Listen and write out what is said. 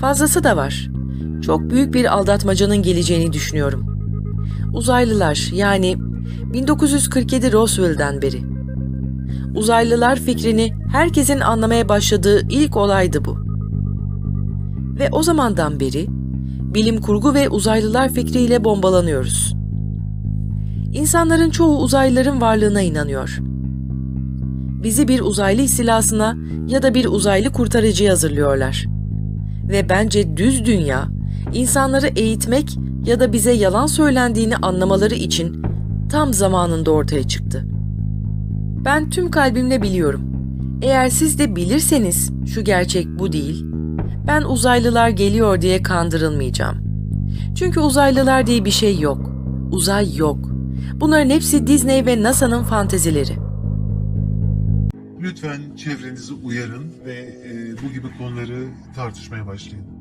Fazlası da var. Çok büyük bir aldatmacanın geleceğini düşünüyorum. Uzaylılar yani 1947 Roswell'den beri. Uzaylılar fikrini herkesin anlamaya başladığı ilk olaydı bu. Ve o zamandan beri bilim kurgu ve uzaylılar fikriyle bombalanıyoruz. İnsanların çoğu uzaylıların varlığına inanıyor. Bizi bir uzaylı istilasına ya da bir uzaylı kurtarıcıya hazırlıyorlar. Ve bence düz dünya insanları eğitmek ya da bize yalan söylendiğini anlamaları için tam zamanında ortaya çıktı. Ben tüm kalbimle biliyorum. Eğer siz de bilirseniz şu gerçek bu değil. Ben uzaylılar geliyor diye kandırılmayacağım. Çünkü uzaylılar diye bir şey yok. Uzay yok. Bunların hepsi Disney ve NASA'nın fantezileri. Lütfen çevrenizi uyarın ve e, bu gibi konuları tartışmaya başlayın.